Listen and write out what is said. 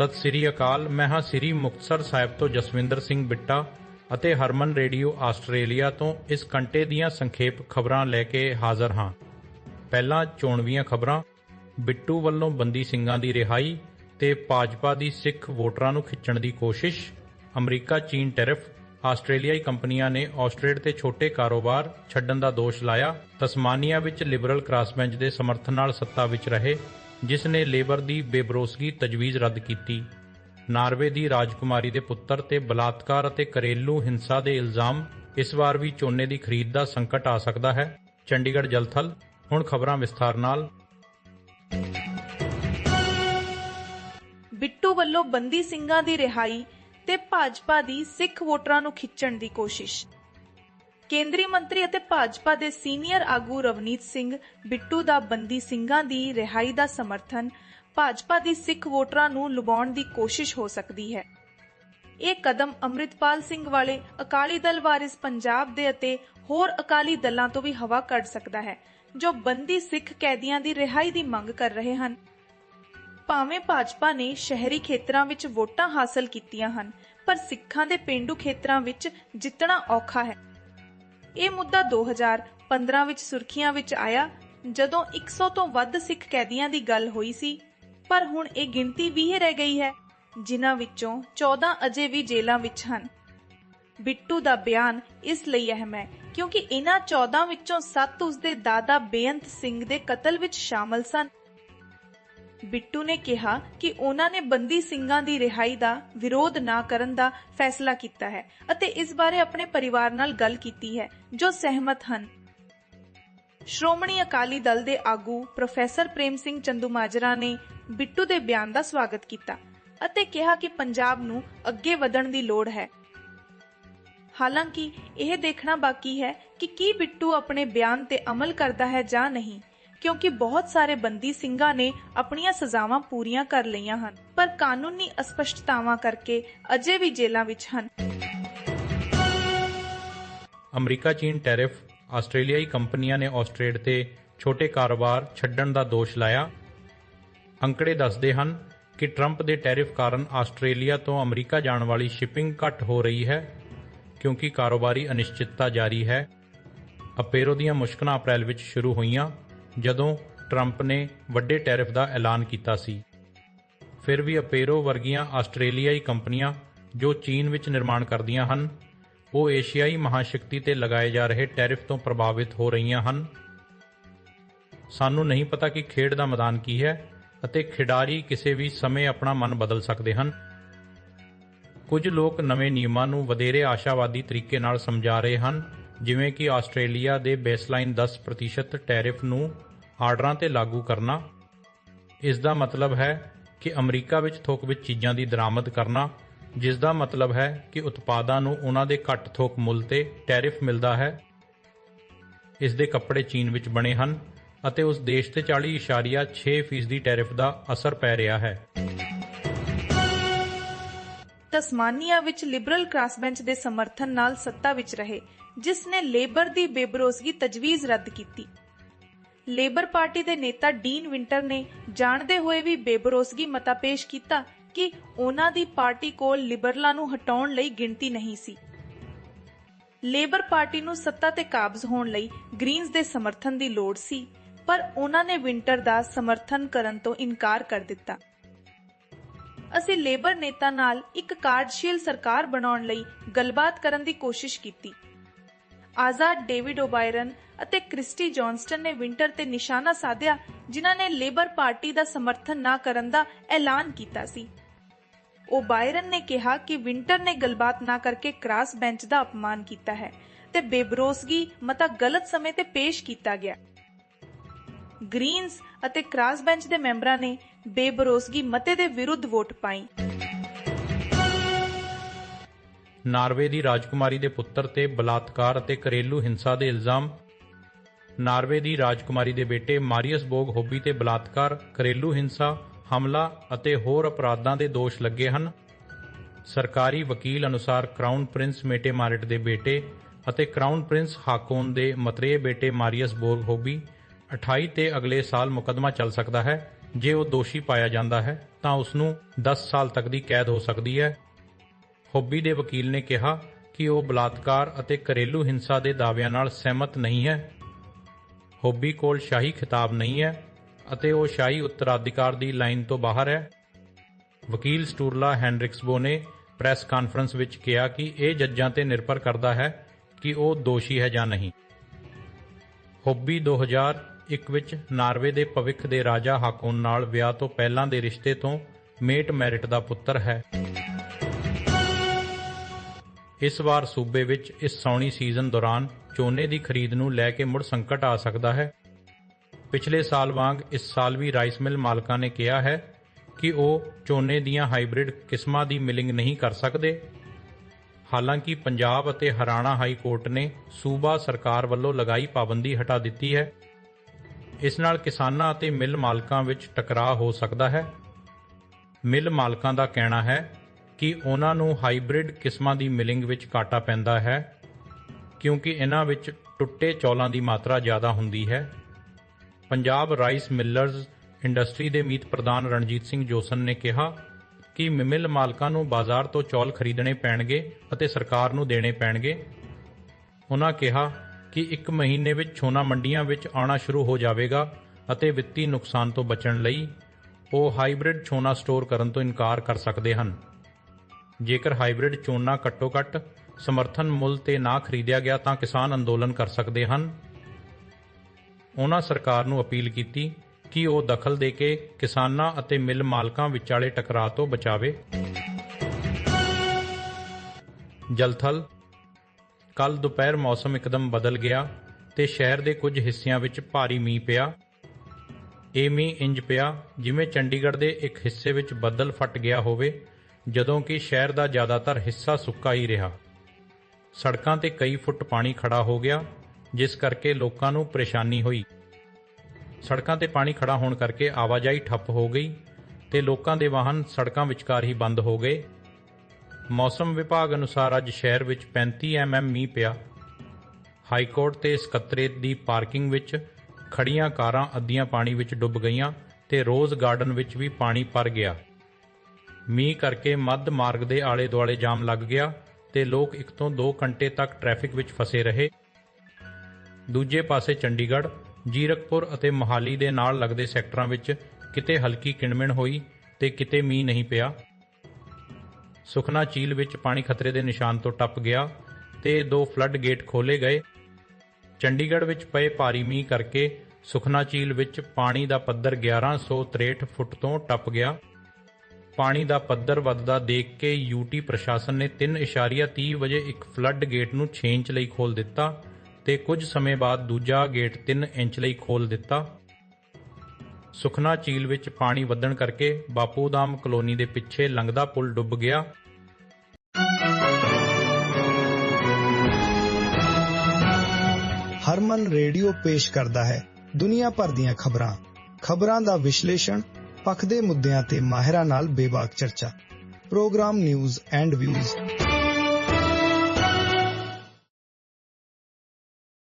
ਸਤਿ ਸ੍ਰੀ ਅਕਾਲ ਮੈਂ ਹਾਂ ਸ੍ਰੀ ਮੁਕਤਸਰ ਸਾਹਿਬ ਤੋਂ ਜਸਵਿੰਦਰ ਸਿੰਘ ਬਿੱਟਾ ਅਤੇ ਹਰਮਨ ਰੇਡੀਓ ਆਸਟ੍ਰੇਲੀਆ ਤੋਂ ਇਸ ਘੰਟੇ ਦੀਆਂ ਸੰਖੇਪ ਖਬਰਾਂ ਲੈ ਕੇ ਹਾਜ਼ਰ ਹਾਂ। ਪਹਿਲਾਂ ਚੋਣਵੀਆਂ ਖਬਰਾਂ। ਬਿੱਟੂ ਵੱਲੋਂ ਬੰਦੀ ਸਿੰਘਾਂ ਦੀ ਰਿਹਾਈ ਤੇ ਭਾਜਪਾ ਦੀ ਸਿੱਖ ਵੋਟਰਾਂ ਨੂੰ ਖਿੱਚਣ ਦੀ ਕੋਸ਼ਿਸ਼। ਅਮਰੀਕਾ ਚੀਨ ਟੈਰਿਫ। ਆਸਟ੍ਰੇਲੀਆਈ ਕੰਪਨੀਆਂ ਨੇ ਆਸਟ੍ਰੇਟ ਤੇ ਛੋਟੇ ਕਾਰੋਬਾਰ ਛੱਡਣ ਦਾ ਦੋਸ਼ ਲਾਇਆ। ਤਸਮਾਨੀਆ ਵਿੱਚ ਲਿਬਰਲ ਕ੍ਰਾਸਬੈਂਚ ਦੇ ਸਮਰਥਨ ਨਾਲ ਸੱਤਾ ਵਿੱਚ ਰਹੇ। ਜਿਸ ਨੇ ਲੇਬਰ ਦੀ ਬੇਬਰੋਸਗੀ ਤਜਵੀਜ਼ ਰੱਦ ਕੀਤੀ। ਨਾਰਵੇ ਦੀ ਰਾਜਕੁਮਾਰੀ ਦੇ ਪੁੱਤਰ ਤੇ ਬਲਾਤਕਾਰ ਅਤੇ ਘਰੇਲੂ ਹਿੰਸਾ ਦੇ ਇਲਜ਼ਾਮ ਇਸ ਵਾਰ ਵੀ ਝੋਨੇ ਦੀ ਖਰੀਦ ਦਾ ਸੰਕਟ ਆ ਸਕਦਾ ਹੈ। ਚੰਡੀਗੜ੍ਹ ਜਲਥਲ, ਹੁਣ ਖਬਰਾਂ ਵਿਸਥਾਰ ਨਾਲ। ਬਿੱਟੂ ਵੱਲੋਂ ਬੰਦੀ ਸਿੰਘਾਂ ਦੀ ਰਿਹਾਈ ਤੇ ਭਾਜਪਾ ਦੀ ਸਿੱਖ ਵੋਟਰਾਂ ਨੂੰ ਖਿੱਚਣ ਦੀ ਕੋਸ਼ਿਸ਼। ਕੇਂਦਰੀ ਮੰਤਰੀ ਅਤੇ ਭਾਜਪਾ ਦੇ ਸੀਨੀਅਰ ਆਗੂ ਰਵਨੀਤ ਸਿੰਘ, ਬਿੱਟੂ ਦਾ ਬੰਦੀ ਸਿੰਘਾਂ ਦੀ ਰਿਹਾਈ ਦਾ ਸਮਰਥਨ, ਭਾਜਪਾ ਦੀ ਸਿੱਖ ਵੋਟਰਾਂ ਨੂੰ ਲੁਭਾਉਣ ਦੀ ਕੋਸ਼ਿਸ਼ ਹੋ ਸਕਦੀ ਹੈ। ਇਹ ਕਦਮ ਅੰਮ੍ਰਿਤਪਾਲ ਸਿੰਘ ਵਾਲੇ ਅਕਾਲੀ ਦਲ ਵਾਰਿਸ ਪੰਜਾਬ ਦੇ ਅਤੇ ਹੋਰ ਅਕਾਲੀ ਦਲਾਂ ਤੋਂ ਵੀ ਹਵਾ ਕੱਢ ਸਕਦਾ ਹੈ, ਜੋ ਬੰਦੀ ਸਿੱਖ ਕੈਦੀਆਂ ਦੀ ਰਿਹਾਈ ਦੀ ਮੰਗ ਕਰ ਰਹੇ ਹਨ। ਭਾਵੇਂ ਭਾਜਪਾ ਨੇ ਸ਼ਹਿਰੀ ਖੇਤਰਾਂ ਵਿੱਚ ਵੋਟਾਂ ਹਾਸਲ ਕੀਤੀਆਂ ਹਨ, ਪਰ ਸਿੱਖਾਂ ਦੇ ਪਿੰਡੂ ਖੇਤਰਾਂ ਵਿੱਚ ਜਿੱਤਣਾ ਔਖਾ ਹੈ। ਇਹ ਮੁੱਦਾ 2015 ਵਿੱਚ ਸੁਰਖੀਆਂ ਵਿੱਚ ਆਇਆ, ਜਦੋਂ 100 ਤੋਂ ਵੱਧ ਸਿੱਖ ਕੈਦੀਆਂ ਦੀ ਗੱਲ ਹੋਈ ਸੀ। ਪਰ ਹੁਣ ਇਹ ਗਿਣਤੀ 20 ਰਹਿ ਗਈ ਹੈ, ਜਿਨ੍ਹਾਂ ਵਿੱਚੋਂ 14 ਅਜੇ ਵੀ ਜੇਲ੍ਹਾਂ ਵਿੱਚ ਹਨ। ਬਿੱਟੂ ਦਾ ਬਿਆਨ ਇਸ ਲਈ ਅਹਿਮ ਹੈ, ਕਿਉਂਕਿ ਇਹਨਾਂ 14 ਵਿੱਚੋਂ 7 ਉਸਦੇ ਦਾਦਾ ਬੇਅੰਤ ਸਿੰਘ ਦੇ ਕਤਲ ਵਿੱਚ ਸ਼ਾਮਲ ਸਨ। ਬਿੱਟੂ ਨੇ ਕਿਹਾ ਕਿ ਉਹਨਾਂ ਨੇ ਬੰਦੀ ਸਿੰਘਾਂ ਦੀ ਰਿਹਾਈ ਦਾ ਵਿਰੋਧ ਨਾ ਕਰਨ ਦਾ ਫੈਸਲਾ ਕੀਤਾ ਹੈ ਅਤੇ ਇਸ ਬਾਰੇ ਆਪਣੇ ਪਰਿਵਾਰ ਨਾਲ ਗੱਲ ਕੀਤੀ ਹੈ, ਜੋ ਸਹਿਮਤ ਹਨ। ਸ਼੍ਰੋਮਣੀ ਅਕਾਲੀ ਦਲ ਦੇ ਆਗੂ ਪ੍ਰੋਫੈਸਰ ਪ੍ਰੇਮ ਸਿੰਘ ਚੰਦੂਮਾਜਰਾ ਨੇ ਬਿੱਟੂ ਦੇ ਬਿਆਨ ਦਾ ਸਵਾਗਤ ਕੀਤਾ ਅਤੇ ਕਿਹਾ ਕਿ ਪੰਜਾਬ ਨੂੰ ਅੱਗੇ ਵਧਣ ਦੀ ਲੋੜ ਹੈ। ਹਾਲਾਂਕਿ ਇਹ ਦੇਖਣਾ ਬਾਕੀ ਹੈ ਕਿ ਕੀ ਬਿੱਟੂ ਆਪਣੇ ਬਿਆਨ ਤੇ ਅਮਲ ਕਰਦਾ ਹੈ ਜਾਂ ਨਹੀਂ। ਕਿਉਂਕਿ ਬਹੁਤ ਸਾਰੇ ਬੰਦੀ ਸਿੰਘਾਂ ਨੇ ਆਪਣੀਆਂ ਸਜ਼ਾਵਾਂ ਪੂਰੀਆਂ ਕਰ ਲਈਆਂ ਹਨ, ਪਰ ਕਾਨੂੰਨੀ ਅਸਪਸ਼ਟਤਾਵਾਂ ਕਰਕੇ ਅਜੇ ਵੀ ਜੇਲ੍ਹਾਂ ਵਿੱਚ ਹਨ। ਅਮਰੀਕਾ ਚੀਨ ਟੈਰਿਫ ਆਸਟ੍ਰੇਲੀਆਈ ਕੰਪਨੀਆਂ ਨੇ ਆਸਟ੍ਰੇਟ ਤੇ ਛੋਟੇ ਕਾਰੋਬਾਰ ਛੱਡਣ ਦਾ ਦੋਸ਼ ਲਾਇਆ। ਅੰਕੜੇ ਦੱਸਦੇ ਹਨ ਕਿ ਟਰੰਪ ਦੇ ਟੈਰਿਫ ਕਾਰਨ ਆਸਟ੍ਰੇਲੀਆ ਤੋਂ ਅਮਰੀਕਾ ਜਾਣ ਵਾਲੀ ਸ਼ਿਪਿੰਗ ਘੱਟ ਹੋ ਰਹੀ ਹੈ, ਕਿਉਂਕਿ ਕਾਰੋਬਾਰੀ ਅਨਿਸ਼ਚਿਤਤਾ ਜਾਰੀ ਹੈ। ਅਪੇਰੋ ਦੀਆਂ ਮੁਸ਼ਕਲਾਂ ਅਪ੍ਰੈਲ ਵਿੱਚ ਸ਼ੁਰੂ ਹੋਈਆਂ। ਜਦੋਂ ਟਰੰਪ ਨੇ ਵੱਡੇ ਟੈਰਿਫ ਦਾ ਐਲਾਨ ਕੀਤਾ ਸੀ। ਫਿਰ ਵੀ ਅਪੇਰੋ ਵਰਗੀਆਂ ਆਸਟ੍ਰੇਲੀਆਈ ਕੰਪਨੀਆਂ ਜੋ ਚੀਨ ਵਿੱਚ ਨਿਰਮਾਣ ਕਰਦੀਆਂ ਹਨ, ਉਹ ਏਸ਼ੀਆਈ ਮਹਾਸ਼ਕਤੀ ਤੇ ਲਗਾਏ ਜਾ ਰਹੇ ਟੈਰਿਫ ਤੋਂ ਪ੍ਰਭਾਵਿਤ ਹੋ ਰਹੀਆਂ ਹਨ। ਸਾਨੂੰ ਨਹੀਂ ਪਤਾ ਕਿ ਖੇਡ ਦਾ ਮੈਦਾਨ ਕੀ ਹੈ ਅਤੇ ਖਿਡਾਰੀ ਕਿਸੇ ਵੀ ਸਮੇਂ ਆਪਣਾ ਮਨ ਬਦਲ ਸਕਦੇ ਹਨ। ਕੁਝ ਲੋਕ ਨਵੇਂ ਨਿਯਮਾਂ ਨੂੰ ਵਧੇਰੇ ਆਸ਼ਾਵਾਦੀ ਤਰੀਕੇ ਨਾਲ ਸਮਝਾ ਰਹੇ ਹਨ ਜਿਵੇਂ ਕਿ ਆਸਟ੍ਰੇਲੀਆ ਦੇ ਬੇਸਲਾਈਨ 10% ਟੈਰਿਫ ਨੂੰ ਆਰਡਰਾਂ ਤੇ ਲਾਗੂ ਕਰਨਾ। ਇਸ ਦਾ ਮਤਲਬ ਹੈ ਕਿ ਅਮਰੀਕਾ ਵਿੱਚ ਥੋਕ ਵਿੱਚ ਚੀਜ਼ਾਂ ਦੀ ਦਰਾਮਦ ਕਰਨਾ, ਜਿਸ ਦਾ ਮਤਲਬ ਹੈ ਕਿ ਉਤਪਾਦਾਂ ਨੂੰ ਉਹਨਾਂ ਦੇ ਘੱਟ ਥੋਕ ਮੁੱਲ ਤੇ ਟੈਰਿਫ ਮਿਲਦਾ ਹੈ। ਇਸ ਦੇ ਕੱਪੜੇ ਚੀਨ ਵਿੱਚ ਬਣੇ ਹਨ ਅਤੇ ਉਸ ਦੇਸ਼ ਤੇ 40.6% ਦੀ ਟੈਰਿਫ ਦਾ ਅਸਰ ਪੈ ਰਿਹਾ ਹੈ। ਤਸਮਾਨੀਆ ਵਿੱਚ ਲਿਬਰਲ ਕ੍ਰਾਸਬੈਂਚ ਦੇ ਸਮਰਥਨ ਨਾਲ ਸੱਤਾ ਵਿੱਚ ਰਹੇ। ਜਿਸ ਨੇ ਲੇਬਰ ਦੀ ਬੇਬਰੋਸਗੀ ਤਜਵੀਜ਼ ਰੱਦ ਕੀਤੀ। ਲੇਬਰ ਪਾਰਟੀ ਦੇ ਨੇਤਾ ਡੀਨ ਵਿੰਟਰ ਨੇ ਜਾਣਦੇ ਹੋਏ ਵੀ ਬੇਬਰੋਸਗੀ ਮਤਾ ਪੇਸ਼ ਕੀਤਾ ਕਿ ਉਹਨਾਂ ਦੀ ਪਾਰਟੀ ਕੋਲ ਲਿਬਰਲਾਂ ਨੂੰ ਹਟਾਉਣ ਲਈ ਗਿਣਤੀ ਨਹੀਂ ਸੀ। ਲੇਬਰ ਪਾਰਟੀ ਨੂੰ ਸੱਤਾ ਤੇ ਕਾਬਜ਼ ਹੋਣ ਲਈ ਗ੍ਰੀਨਸ ਦੇ ਸਮਰਥਨ ਦੀ ਲੋੜ ਸੀ, ਪਰ ਉਹਨਾਂ ਨੇ ਵਿੰਟਰ ਦਾ ਸਮਰਥਨ ਕਰਨ ਤੋਂ ਇਨਕਾਰ ਕਰ ਦਿੱਤਾ। ਅਸੀਂ ਲੇਬਰ ਨੇਤਾ ਨਾਲ ਇੱਕ ਕਾਰਜਸ਼ੀਲ ਸਰਕਾਰ ਬਣਾਉਣ ਲਈ ਗੱਲਬਾਤ ਕਰਨ ਦੀ ਕੋਸ਼ਿਸ਼ ਕੀਤੀ। ਆਜ਼ਾਦ ਡੇਵਿਡ ਓਬਾਇਰਨ ਅਤੇ ਕ੍ਰਿਸਟੀ ਜੌਨਸਟਨ ਨੇ ਵਿੰਟਰ ਤੇ ਨਿਸ਼ਾਨਾ ਸਾਧਿਆ, ਜਿਨ੍ਹਾਂ ਨੇ ਲੇਬਰ ਪਾਰਟੀ ਦਾ ਸਮਰਥਨ ਨਾ ਕਰਨ ਦਾ ਐਲਾਨ ਕੀਤਾ ਸੀ। ਓਬਾਇਰਨ ਨੇ ਕਿਹਾ ਕਿ ਵਿੰਟਰ ਨੇ ਗੱਲਬਾਤ ਨਾ ਕਰਕੇ ਕ੍ਰਾਸ ਬੈਂਚ ਦਾ ਅਪਮਾਨ ਕੀਤਾ ਹੈ ਤੇ ਬੇਬਰੋਸਗੀ ਮਤਾ ਗਲਤ ਸਮੇਂ ਤੇ ਪੇਸ਼ ਕੀਤਾ ਗਿਆ। ਗ੍ਰੀਨਸ ਅਤੇ ਕ੍ਰਾਸ ਬੈਂਚ ਦੇ ਮੈਂਬਰਾਂ ਨੇ ਬੇਬਰੋਸਗੀ ਮਤੇ ਦੇ ਵਿਰੁੱਧ ਵੋਟ ਪਾਈ। ਨਾਰਵੇ ਦੀ ਰਾਜਕੁਮਾਰੀ ਦੇ ਪੁੱਤਰ ਤੇ ਬਲਾਤਕਾਰ ਅਤੇ ਘਰੇਲੂ ਹਿੰਸਾ ਦੇ ਇਲਜ਼ਾਮ। ਨਾਰਵੇ ਦੀ ਰਾਜਕੁਮਾਰੀ ਦੇ ਬੇਟੇ ਮਾਰੀਅਸ ਬੋਗ ਹੋਬੀ ਤੇ ਬਲਾਤਕਾਰ, ਘਰੇਲੂ ਹਿੰਸਾ, ਹਮਲਾ ਅਤੇ ਹੋਰ ਅਪਰਾਧਾਂ ਦੇ ਦੋਸ਼ ਲੱਗੇ ਹਨ। ਸਰਕਾਰੀ ਵਕੀਲ ਅਨੁਸਾਰ ਕ੍ਰਾਊਨ ਪ੍ਰਿੰਸ ਮੇਟੇ ਮਾਰਟ ਦੇ ਬੇਟੇ ਅਤੇ ਕ੍ਰਾਊਨ ਪ੍ਰਿੰਸ ਹਾਕੋਨ ਦੇ ਮਤਰੇਏ ਬੇਟੇ ਮਾਰੀਅਸ ਬੋਗ ਹੋਬੀ 28 ਤੇ ਅਗਲੇ ਸਾਲ ਮੁਕੱਦਮਾ ਚੱਲ ਸਕਦਾ ਹੈ। ਜੇ ਉਹ ਦੋਸ਼ੀ ਪਾਇਆ ਜਾਂਦਾ ਹੈ, ਤਾਂ ਉਸ ਨੂੰ 10 ਸਾਲ ਤੱਕ ਦੀ ਕੈਦ ਹੋ ਸਕਦੀ ਹੈ। ਹੋਬੀ ਦੇ ਵਕੀਲ ਨੇ ਕਿਹਾ ਕਿ ਉਹ ਬਲਾਤਕਾਰ ਅਤੇ ਘਰੇਲੂ ਹਿੰਸਾ ਦੇ ਦਾਅਵਿਆਂ ਨਾਲ ਸਹਿਮਤ ਨਹੀਂ ਹੈ। ਹੋਬੀ ਕੋਲ ਸ਼ਾਹੀ ਖਿਤਾਬ ਨਹੀਂ ਹੈ ਅਤੇ ਉਹ ਸ਼ਾਹੀ ਉੱਤਰਾਧਿਕਾਰ ਦੀ ਲਾਈਨ ਤੋਂ ਬਾਹਰ ਹੈ। ਵਕੀਲ ਸਟੂਰਲਾ ਹੈਨਰਿਕਸਬੋ ਨੇ ਪ੍ਰੈਸ ਕਾਨਫਰੰਸ ਵਿੱਚ ਕਿਹਾ ਕਿ ਇਹ ਜੱਜਾਂ ਤੇ ਨਿਰਭਰ ਕਰਦਾ ਹੈ ਕਿ ਉਹ ਦੋਸ਼ੀ ਹੈ ਜਾਂ ਨਹੀਂ। ਹੌਬੀ 2001 ਵਿੱਚ ਨਾਰਵੇ ਦੇ ਭਵਿੱਖ ਦੇ ਰਾਜਾ ਹਾਕੋਨ ਨਾਲ ਵਿਆਹ ਤੋਂ ਪਹਿਲਾਂ ਦੇ ਰਿਸ਼ਤੇ ਤੋਂ ਮੇਟ ਮੈਰਿਟ ਦਾ ਪੁੱਤਰ ਹੈ। ਇਸ ਵਾਰ ਸੂਬੇ ਵਿੱਚ ਇਸ ਸੌਣੀ ਸੀਜ਼ਨ ਦੌਰਾਨ ਝੋਨੇ ਦੀ ਖਰੀਦ ਨੂੰ ਲੈ ਕੇ ਮੁੜ ਸੰਕਟ ਆ ਸਕਦਾ ਹੈ। ਪਿਛਲੇ ਸਾਲ ਵਾਂਗ ਇਸ ਸਾਲ ਵੀ ਰਾਈਸ ਮਿਲ ਮਾਲਕਾਂ ਨੇ ਕਿਹਾ ਹੈ ਕਿ ਉਹ ਝੋਨੇ ਦੀਆਂ ਹਾਈਬ੍ਰਿਡ ਕਿਸਮਾਂ ਦੀ ਮਿਲਿੰਗ ਨਹੀਂ ਕਰ ਸਕਦੇ। ਹਾਲਾਂਕਿ ਪੰਜਾਬ ਅਤੇ ਹਰਿਆਣਾ ਹਾਈ ਕੋਰਟ ਨੇ ਸੂਬਾ ਸਰਕਾਰ ਵੱਲੋਂ ਲਗਾਈ ਪਾਬੰਦੀ ਹਟਾ ਦਿੱਤੀ ਹੈ। ਇਸ ਨਾਲ ਕਿਸਾਨਾਂ ਅਤੇ ਮਿਲ ਮਾਲਕਾਂ ਵਿੱਚ ਟਕਰਾਅ ਹੋ ਸਕਦਾ ਹੈ। ਮਿਲ ਮਾਲਕਾਂ ਦਾ ਕਹਿਣਾ ਹੈ ਕਿ ਉਹਨਾਂ ਨੂੰ ਹਾਈਬ੍ਰਿਡ ਕਿਸਮਾਂ ਦੀ ਮਿਲਿੰਗ ਵਿੱਚ ਘਾਟਾ ਪੈਂਦਾ ਹੈ, ਕਿਉਂਕਿ ਇਹਨਾਂ ਵਿੱਚ ਟੁੱਟੇ ਚੌਲਾਂ ਦੀ ਮਾਤਰਾ ਜ਼ਿਆਦਾ ਹੁੰਦੀ ਹੈ। ਪੰਜਾਬ ਰਾਈਸ ਮਿਲਰਜ਼ ਇੰਡਸਟਰੀ ਦੇ ਮੀਤ ਪ੍ਰਧਾਨ ਰਣਜੀਤ ਸਿੰਘ ਜੋਸਨ ਨੇ ਕਿਹਾ ਕਿ ਮਿਲ ਮਾਲਕਾਂ ਨੂੰ ਬਾਜ਼ਾਰ ਤੋਂ ਚੌਲ ਖਰੀਦਣੇ ਪੈਣਗੇ ਅਤੇ ਸਰਕਾਰ ਨੂੰ ਦੇਣੇ ਪੈਣਗੇ। ਉਹਨਾਂ ਕਿਹਾ ਕਿ ਇੱਕ ਮਹੀਨੇ ਵਿੱਚ ਛੋਨਾ ਮੰਡੀਆਂ ਵਿੱਚ ਆਉਣਾ ਸ਼ੁਰੂ ਹੋ ਜਾਵੇਗਾ ਅਤੇ ਵਿੱਤੀ ਨੁਕਸਾਨ ਤੋਂ ਬਚਣ ਲਈ ਉਹ ਹਾਈਬ੍ਰਿਡ ਛੋਨਾ ਸਟੋਰ ਕਰਨ ਤੋਂ ਇਨਕਾਰ ਕਰ ਸਕਦੇ ਹਨ। ਜੇਕਰ ਹਾਈਬ੍ਰਿਡ ਝੋਨਾ ਘੱਟੋ-ਘੱਟ ਸਮਰਥਨ ਮੁੱਲ ਤੇ ਨਾ ਖਰੀਦਿਆ ਗਿਆ ਤਾਂ ਕਿਸਾਨ ਅੰਦੋਲਨ ਕਰ ਸਕਦੇ ਹਨ। ਉਹਨਾਂ ਸਰਕਾਰ ਨੂੰ ਅਪੀਲ ਕੀਤੀ ਕਿ ਉਹ ਦਖਲ ਦੇ ਕੇ ਕਿਸਾਨਾਂ ਅਤੇ ਮਿਲ ਮਾਲਕਾਂ ਵਿਚਾਲੇ ਟਕਰਾਅ ਤੋਂ ਬਚਾਵੇ। ਜਲਥਲ। ਕੱਲ ਦੁਪਹਿਰ ਮੌਸਮ ਇੱਕਦਮ ਬਦਲ ਗਿਆ ਤੇ ਸ਼ਹਿਰ ਦੇ ਕੁਝ ਹਿੱਸਿਆਂ ਵਿੱਚ ਭਾਰੀ ਮੀਂਹ ਪਿਆ। ਇਹ ਮੀਂਹ ਇੰਜ ਪਿਆ ਜਿਵੇਂ ਚੰਡੀਗੜ੍ਹ ਦੇ ਇੱਕ ਹਿੱਸੇ ਵਿੱਚ ਬੱਦਲ ਫਟ ਗਿਆ ਹੋਵੇ ਜਦੋਂ ਕਿ ਸ਼ਹਿਰ ਦਾ ਜ਼ਿਆਦਾਤਰ ਹਿੱਸਾ ਸੁੱਕਾ ਹੀ ਰਿਹਾ। ਸੜਕਾਂ ਤੇ ਕਈ ਫੁੱਟ ਪਾਣੀ ਖੜਾ ਹੋ ਗਿਆ, ਜਿਸ ਕਰਕੇ ਲੋਕਾਂ ਨੂੰ ਪਰੇਸ਼ਾਨੀ ਹੋਈ। ਸੜਕਾਂ ਤੇ ਪਾਣੀ ਖੜਾ ਹੋਣ ਕਰਕੇ ਆਵਾਜਾਈ ਠੱਪ ਹੋ ਗਈ ਤੇ ਲੋਕਾਂ ਦੇ ਵਾਹਨ ਸੜਕਾਂ ਵਿਚਕਾਰ ਹੀ ਬੰਦ ਹੋ ਗਏ। ਮੌਸਮ ਵਿਭਾਗ ਅਨੁਸਾਰ ਅੱਜ ਸ਼ਹਿਰ ਵਿੱਚ 35 ਐਮਐਮ ਮੀਂਹ ਪਿਆ। ਹਾਈ ਕੋਰਟ ਤੇ ਸਕੱਤਰੇਤ ਦੀ ਪਾਰਕਿੰਗ ਵਿੱਚ ਖੜੀਆਂ ਕਾਰਾਂ ਅੱਧੀਆਂ ਪਾਣੀ ਵਿੱਚ ਡੁੱਬ ਗਈਆਂ ਤੇ ਰੋਜ਼ ਗਾਰਡਨ ਵਿੱਚ ਵੀ ਪਾਣੀ ਭਰ ਗਿਆ। ਮੀਂਹ ਕਰਕੇ ਮੱਧ ਮਾਰਗ ਦੇ ਆਲੇ ਦੁਆਲੇ ਜਾਮ ਲੱਗ ਗਿਆ ਤੇ ਲੋਕ ਇੱਕ ਤੋਂ 2 ਘੰਟੇ ਤੱਕ ਟ੍ਰੈਫਿਕ ਵਿੱਚ ਫਸੇ ਰਹੇ। ਦੂਜੇ ਪਾਸੇ ਚੰਡੀਗੜ੍ਹ, ਜੀਰਕਪੁਰ ਅਤੇ ਮੋਹਾਲੀ ਦੇ ਨਾਲ ਲੱਗਦੇ ਸੈਕਟਰਾਂ ਵਿੱਚ ਕਿਤੇ ਹਲਕੀ ਕਿਣਮਿਣ ਹੋਈ ਤੇ ਕਿਤੇ ਮੀਂਹ ਨਹੀਂ ਪਿਆ। ਸੁਖਨਾ ਝੀਲ ਵਿੱਚ ਪਾਣੀ ਖਤਰੇ ਦੇ ਨਿਸ਼ਾਨ ਤੋਂ ਟੱਪ ਗਿਆ ਤੇ ਦੋ ਫਲੱਡ ਗੇਟ ਖੋਲੇ ਗਏ। ਚੰਡੀਗੜ੍ਹ ਵਿੱਚ ਪਏ ਭਾਰੀ ਮੀਂਹ ਕਰਕੇ ਸੁਖਨਾ ਝੀਲ ਵਿੱਚ ਪਾਣੀ ਦਾ ਪੱਧਰ 1163 ਫੁੱਟ ਤੋਂ ਟੱਪ ਗਿਆ। ਪਾਣੀ ਦਾ ਪੱਧਰ ਵੱਧਦਾ ਦੇਖ ਕੇ ਯੂਟੀ ਪ੍ਰਸ਼ਾਸਨ ਨੇ 3.30 ਵਜੇ ਇੱਕ ਫਲੱਡ ਗੇਟ ਨੂੰ 6 ਇੰਚ ਲਈ ਖੋਲ ਦਿੱਤਾ ਤੇ ਕੁਝ ਸਮੇਂ ਬਾਅਦ ਦੂਜਾ ਗੇਟ 3 ਇੰਚ ਲਈ ਖੋਲ ਦਿੱਤਾ। ਸੁਖਨਾ ਝੀਲ ਵਿੱਚ ਪਾਣੀ ਵਧਣ ਕਰਕੇ ਬਾਪੂਦਾਮ ਕਲੋਨੀ ਦੇ ਪਿੱਛੇ ਲੰਘਦਾ ਪੁਲ ਡੁੱਬ ਗਿਆ। ਹਰਮਨ ਰੇਡੀਓ ਪੇਸ਼ ਕਰਦਾ ਹੈ ਦੁਨੀਆ ਭਰ ਦੀਆਂ ਖਬਰਾਂ। ਖਬਰਾਂ ਦਾ ਵਿਸ਼ਲੇਸ਼ਣ ਪੱਖ ਦੇ ਮੁੱਦਿਆਂ ਤੇ ਮਾਹਿਰਾਂ ਨਾਲ ਬੇਬਾਕ ਚਰਚਾ। Program news and views.